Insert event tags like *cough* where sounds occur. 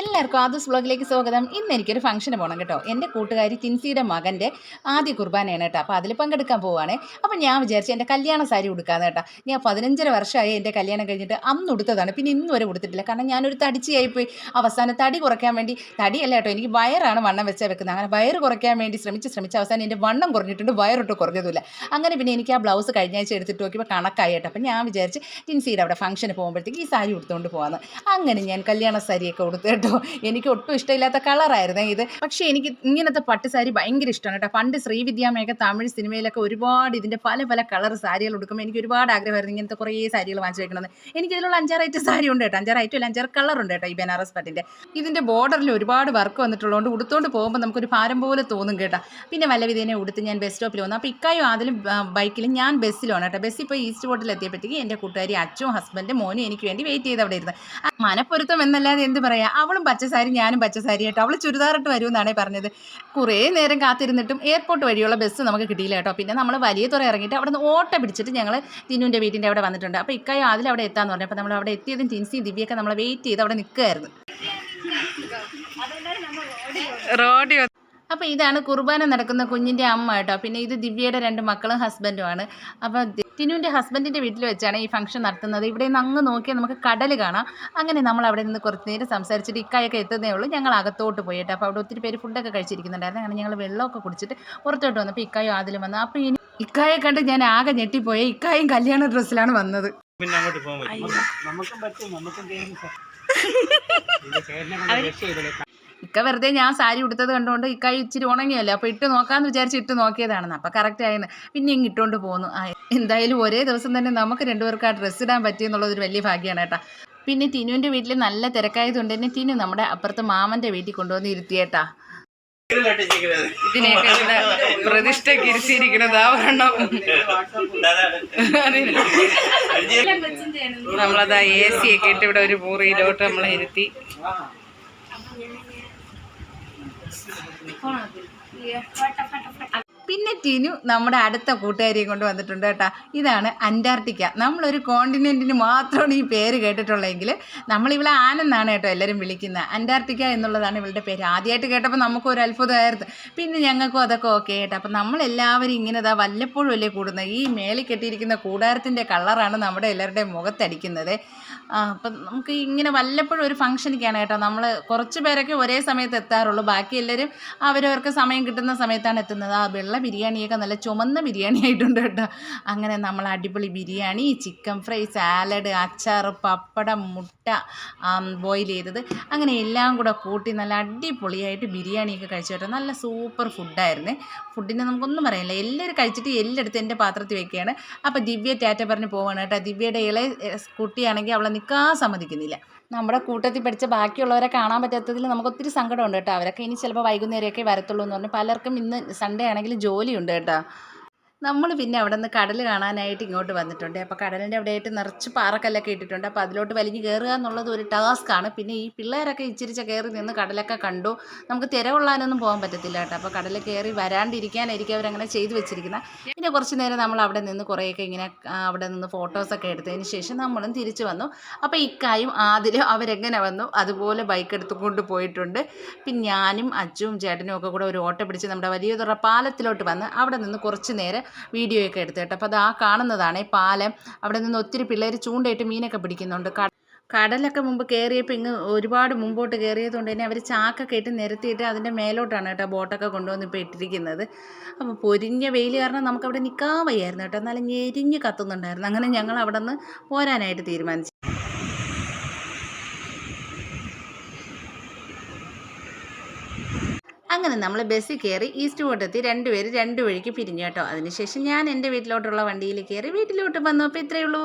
എല്ലാവർക്കും ആദ്യസ് വ്ളോഗിലേക്ക് സ്വാഗതം. ഇന്ന് എനിക്കൊരു ഫംഗ്ഷന് പോകണം കേട്ടോ. എന്റെ കൂട്ടുകാരി തിൻസിയുടെ മകന്റെ ആദ്യ കുർബാനയാണ് കേട്ടോ. അപ്പോൾ അതിൽ പങ്കെടുക്കാൻ പോവുകയാണ് അപ്പോൾ ഞാൻ വിചാരിച്ചു എന്റെ കല്യാണ സാരി ഉടുക്കാന്ന് കേട്ടോ. ഞാൻ പതിനഞ്ചര വർഷമായി എന്റെ കല്യാണം കഴിഞ്ഞിട്ട് അന്ന് ഉടുത്തതാണ്. പിന്നെ ഇന്നും വരെ ഉടുത്തിട്ടില്ല. കാരണം ഞാനൊരു പോയി അവസാനം തടി കുറയ്ക്കാൻ വേണ്ടി തടിയല്ല കേട്ടോ എനിക്ക് വയറാണ് വണ്ണം വെച്ചാൽ വെക്കുന്നത്. അങ്ങനെ വയറ് കുറയ്ക്കാൻ വേണ്ടി ശ്രമിച്ച് ശ്രമിച്ച് അവസാനം എന്റെ വണ്ണം കുറഞ്ഞിട്ടുണ്ട് വയറൊട്ട് കുറഞ്ഞതുമില്ല. അങ്ങനെ പിന്നെ എനിക്ക് ആ ബ്ലൗസ് കഴിഞ്ഞ ആഴ്ച എടുത്തിട്ട് നോക്കിയപ്പോൾ കണക്കായി കേട്ടോ. അപ്പോൾ ഞാൻ വിചാരിച്ച് ടിൻസിയുടെ അവിടെ ഫംഗ്ഷന് പോകുമ്പോഴത്തേക്ക് ഈ സാരി ഉടുത്തുകൊണ്ട് പോകാമെന്ന് അങ്ങനെ ഞാൻ കല്യാണ സാരിയൊക്കെ ഉടുത്ത് കേട്ടോ എനിക്ക് ഒട്ടും ഇഷ്ടമില്ലാത്ത കളറായിരുന്നു ഇത്. പക്ഷേ എനിക്ക് ഇങ്ങനത്തെ പട്ട് സാരി ഭയങ്കര ഇഷ്ടമാണ് കേട്ടോ. പണ്ട് ശ്രീവിദ്യാമയൊക്കെ തമിഴ് സിനിമയിലൊക്കെ ഒരുപാട് ഇതിന്റെ പല പല കളർ സാരികൾ എടുക്കുമ്പോൾ എനിക്ക് ഒരുപാട് ആഗ്രഹമായിരുന്നു ഇങ്ങനത്തെ കുറേ സാരികൾ വാങ്ങിച്ചു വെക്കണമെന്ന്. എനിക്ക് ഇതിലുള്ള അഞ്ചാറ് ഐറ്റം സാരി ഉണ്ട് കേട്ടോ. അഞ്ചാറ് ഐറ്റം അല്ല അഞ്ചാറ് കളർ ഉണ്ട് കേട്ടോ ഈ ബനാറസ് പട്ടിന്റെ ഇതിന്റെ ബോർഡറിൽ ഒരുപാട് വർക്ക് വന്നിട്ടുള്ളതുകൊണ്ട് ഉടുത്തോണ്ട് പോകുമ്പോൾ നമുക്കൊരു ഭാരം പോലെ തോന്നും കേട്ടോ. പിന്നെ വല്ല വിധേനെ ഉടുത്ത് ഞാൻ ബസ് സ്റ്റോപ്പിൽ വന്നു. അപ്പോൾ ഇക്കായും അതിലും ബൈക്കിലും ഞാൻ ബസ്സിലാണ് കേട്ടോ. ബസ്സിൽ പോയി ഈസ്റ്റ് ബോട്ടിൽ എത്തിയപ്പോഴത്തേക്ക് എന്റെ കൂട്ടുകാരി അച്ഛനും ഹസ്ബൻഡ് മോനും എനിക്ക് വേണ്ടി വെയിറ്റ് ചെയ്ത് അവിടെ ഇരുന്ന് മനപ്പൊരുത്തം എന്നല്ലാതെ എന്ത് പറയാ? അവളും പച്ചസാരി ഞാനും പച്ചസാരി കേട്ടോ അവൾ ചുരിദാറിട്ട് വരുമെന്നാണ് പറഞ്ഞത്. കുറേ നേരം കാത്തിരുന്നിട്ടും എയർപോർട്ട് വഴിയുള്ള ബസ് നമുക്ക് കിട്ടിയില്ല കേട്ടോ. പിന്നെ നമ്മൾ വലിയ തുറ ഇറങ്ങിയിട്ട് അവിടെ നിന്ന് ഓട്ട പിടിച്ചിട്ട് ഞങ്ങൾ തിന്നുവിന്റെ വീട്ടിന്റെ അവിടെ വന്നിട്ടുണ്ട്. അപ്പോൾ ഇക്കായ അതിൽ അവിടെ എത്താന്ന് പറഞ്ഞു. അപ്പോൾ നമ്മൾ അവിടെ എത്തിയതും ടിൻസിയും ദിവ്യൊക്കെ നമ്മൾ വെയിറ്റ് ചെയ്ത് അവിടെ നിൽക്കുമായിരുന്നു റോഡി അപ്പോൾ ഇതാണ് കുർബാന നടക്കുന്ന കുഞ്ഞിന്റെ അമ്മ കേട്ടോ. പിന്നെ ഇത് ദിവ്യയുടെ രണ്ട് മക്കളും ഹസ്ബൻഡുമാണ് അപ്പോൾ ടിനുവിന്റെ ഹസ്ബൻഡിന്റെ വീട്ടിൽ വെച്ചാണ് ഈ ഫംഗ്ഷൻ നടത്തുന്നത്. ഇവിടെ നിന്ന് അങ്ങ് നോക്കിയാൽ നമുക്ക് കടൽ കാണാം. അങ്ങനെ നമ്മൾ അവിടെ നിന്ന് കുറച്ച് നേരം സംസാരിച്ചിട്ട് ഇക്കായൊക്കെ എത്തുന്നേ ഉള്ളൂ. ഞങ്ങൾ അകത്തോട്ട് പോയിട്ട് അപ്പോൾ അവിടെ ഒത്തിരി പേര് ഫുഡൊക്കെ കഴിച്ചിരിക്കുന്നുണ്ടായിരുന്നു. അങ്ങനെ ഞങ്ങൾ വെള്ളമൊക്കെ കുടിച്ചിട്ട് പുറത്തോട്ട് വന്നപ്പോൾ ഇക്കായും ആദ്യം വന്നു. അപ്പോൾ ഇനി ഇക്കായെ കണ്ട് ഞാൻ ആകെ ഞെട്ടിപ്പോയി. ഇക്കായും കല്യാണ ഡ്രസ്സിലാണ് വന്നത്. പിന്നെ അങ്ങോട്ട് പോകാൻ പറ്റും നമുക്കും പറ്റും. നമുക്കും *laughs* ഇക്ക വെറുതെ ഞാൻ സാരി ഉടുത്തത് കണ്ടുകൊണ്ട് ഇക്കായി ഇച്ചിരി ഉണങ്ങിയല്ലേ? അപ്പോൾ ഇട്ട് നോക്കാന്ന് വിചാരിച്ച് ഇട്ട് നോക്കിയതാണെന്ന്. അപ്പോൾ കറക്റ്റ് ആയിരുന്നു പിന്നെ ഇങ്ങ് ഇട്ടുകൊണ്ട് പോന്നു. എന്തായാലും ഒരേ ദിവസം തന്നെ നമുക്ക് രണ്ടുപേർക്ക് ആ ഡ്രസ്സ് ഇടാൻ പറ്റിയെന്നുള്ളതൊരു വലിയ ഭാഗ്യമാണ് കേട്ടോ. പിന്നെ ടിനുവിന്റെ വീട്ടിൽ നല്ല തിരക്കായതുകൊണ്ട് തന്നെ ടിനു നമ്മുടെ അപ്പുറത്ത് മാമന്റെ വീട്ടിൽ കൊണ്ടുവന്ന് ഇരുത്തിയേട്ടാ ഇതിനെയൊക്കെ ഇവിടെ പ്രതിഷ്ഠയ്ക്ക് ഇരുത്തിയിരിക്കുന്നത് ആ വരണം നമ്മളതാ എ സി ഒക്കെ ഇട്ട് ഇവിടെ ഒരു മുറിയിലോട്ട് നമ്മളെ ഇരുത്തി. ফোন দিয়ে ফাটা ফাটা ফাটা പിന്നെ ടിനു നമ്മുടെ അടുത്ത കൂട്ടുകാരിയെ കൊണ്ട് വന്നിട്ടുണ്ട് കേട്ടോ. ഇതാണ് അന്റാർട്ടിക്ക. നമ്മളൊരു കോണ്ടിനെന്റിന് മാത്രമാണ് ഈ പേര് കേട്ടിട്ടുള്ളതെങ്കിൽ നമ്മളിവിടെ ആനെന്നാണ് കേട്ടോ എല്ലാവരും വിളിക്കുന്നത്. അന്റാർട്ടിക്ക എന്നുള്ളതാണ് ഇവളുടെ പേര്. ആദ്യമായിട്ട് കേട്ടപ്പോൾ നമുക്കും ഒരു അത്ഭുതമായിരുന്നു. പിന്നെ ഞങ്ങൾക്കും അതൊക്കെ ഓക്കെ കേട്ടോ. അപ്പം നമ്മളെല്ലാവരും ഇങ്ങനെ ഇതാ വല്ലപ്പോഴും അല്ലേ കൂടുന്നത്? ഈ മേളിൽ കെട്ടിയിരിക്കുന്ന കൂടാരത്തിന്റെ കളറാണ് നമ്മുടെ എല്ലാവരുടെയും മുഖത്തടിക്കുന്നത്. അപ്പം നമുക്ക് ഇങ്ങനെ വല്ലപ്പോഴും ഒരു ഫംഗ്ഷനിക്കാണ് കേട്ടോ. നമ്മൾ കുറച്ച് പേരൊക്കെ ഒരേ സമയത്ത് എത്താറുള്ളൂ. ബാക്കി എല്ലാവരും അവരവർക്ക് സമയം കിട്ടുന്ന സമയത്താണ് എത്തുന്നത്. ആ വെള്ള ബിരിയാണിയൊക്കെ നല്ല ചുമന്ന ബിരിയാണി ആയിട്ടുണ്ട് കേട്ടോ. അങ്ങനെ നമ്മൾ അടിപൊളി ബിരിയാണി ചിക്കൻ ഫ്രൈ സാലഡ് അച്ചാർ പപ്പടം മുട്ട ബോയിൽ ചെയ്തത്. അങ്ങനെ എല്ലാം കൂടെ കൂട്ടി നല്ല അടിപൊളിയായിട്ട് ബിരിയാണിയൊക്കെ കഴിച്ചു കേട്ടോ. നല്ല സൂപ്പർ ഫുഡായിരുന്നു ഫുഡിനെ നമുക്കൊന്നും പറയാനില്ല. എല്ലാവരും കഴിച്ചിട്ട് എല്ലായിടത്തും എന്റെ പാത്രത്തിൽ വെക്കുകയാണ്. അപ്പോൾ ദിവ്യ ടാറ്റ പറഞ്ഞ് പോവാണ് കേട്ടോ. ദിവ്യയുടെ ഇളയ കുട്ടിയാണെങ്കിൽ അവളെ നിൽക്കാൻ സമ്മതിക്കുന്നില്ല. നമ്മുടെ കൂട്ടത്തിൽ പഠിച്ച ബാക്കിയുള്ളവരെ കാണാൻ പറ്റാത്തതിൽ നമുക്ക് ഒത്തിരി സങ്കടമുണ്ട് കേട്ടോ. അവരൊക്കെ ഇനി ചിലപ്പോൾ വൈകുന്നേരമൊക്കെ വരത്തുള്ളൂ എന്ന് പറഞ്ഞു പലർക്കും ഇന്ന് സൺഡേ ആണെങ്കിൽ ജോലിയുണ്ട് കേട്ടോ. നമ്മൾ പിന്നെ അവിടെ നിന്ന് കടൽ കാണാനായിട്ട് ഇങ്ങോട്ട് വന്നിട്ടുണ്ട്. അപ്പോൾ കടലിന്റെ അവിടെയായിട്ട് നിറച്ച് പാറക്കല്ലൊക്കെ ഇട്ടിട്ടുണ്ട്. അപ്പോൾ അതിലോട്ട് വലിഞ്ഞ് കയറുക എന്നുള്ളത് ഒരു ആണ്. പിന്നെ ഈ പിള്ളേരൊക്കെ ഇച്ചിരിച്ച കയറി നിന്ന് കടലൊക്കെ കണ്ടു. നമുക്ക് തിര കൊള്ളാനൊന്നും പോകാൻ പറ്റത്തില്ല കേട്ടോ. അപ്പോൾ കടലിൽ കയറി വരാണ്ടിരിക്കാനായിരിക്കും അവരങ്ങനെ ചെയ്തു വെച്ചിരിക്കുന്നത് പിന്നെ കുറച്ച് നേരം നമ്മൾ അവിടെ നിന്ന് കുറേയൊക്കെ ഇങ്ങനെ അവിടെ നിന്ന് ഫോട്ടോസൊക്കെ എടുത്തതിന് ശേഷം നമ്മളും തിരിച്ചു വന്നു. അപ്പോൾ ഇക്കായും ആദ്യം അവരെങ്ങനെ വന്നു? അതുപോലെ ബൈക്ക് എടുത്തുകൊണ്ട് പോയിട്ടുണ്ട്. പിന്നെ ഞാനും അച്ചുവും ചേട്ടനും ഒക്കെ കൂടെ ഒരു ഓട്ടോ പിടിച്ച് നമ്മുടെ വലിയ പാലത്തിലോട്ട് വന്ന് അവിടെ നിന്ന് കുറച്ച് നേരം വീഡിയോ ഒക്കെ എടുത്തു കേട്ടോ. അപ്പോൾ അത് ആ കാണുന്നതാണ്. ഈ പാലം അവിടെ നിന്ന് ഒത്തിരി പിള്ളേർ ചൂണ്ടയിട്ട് മീനൊക്കെ പിടിക്കുന്നുണ്ട്. കടലൊക്കെ മുമ്പ് കയറിയപ്പോൾ ഇങ്ങ് ഒരുപാട് മുമ്പോട്ട് കയറിയതുകൊണ്ട് തന്നെ അവർ ചാക്കൊക്കെ ഇട്ട് നിരത്തിയിട്ട് അതിന്റെ മേലോട്ടാണ് കേട്ടോ ബോട്ടൊക്കെ കൊണ്ടുവന്ന് ഇപ്പോൾ ഇട്ടിരിക്കുന്നത്. അപ്പോൾ പൊരിഞ്ഞ വെയിൽ കാരണം നമുക്കവിടെ നിൽക്കാൻ വയ്യായിരുന്നു കേട്ടോ. എന്നാലും ഞെരിഞ്ഞ് കത്തുന്നുണ്ടായിരുന്നു. അങ്ങനെ ഞങ്ങൾ അവിടെ നിന്ന് പോരാനായിട്ട് തീരുമാനിച്ചു. അങ്ങനെ നമ്മൾ ബസ്സിൽ കയറി ഈസ്റ്റ് കോട്ടെത്തി രണ്ടുപേര് രണ്ട് വഴിക്ക് പിരിഞ്ഞു കേട്ടോ. അതിനുശേഷം ഞാൻ എന്റെ വീട്ടിലോട്ടുള്ള വണ്ടിയിൽ കയറി വീട്ടിലോട്ട് വന്നു. അപ്പോൾ ഇത്രയേ ഉള്ളൂ.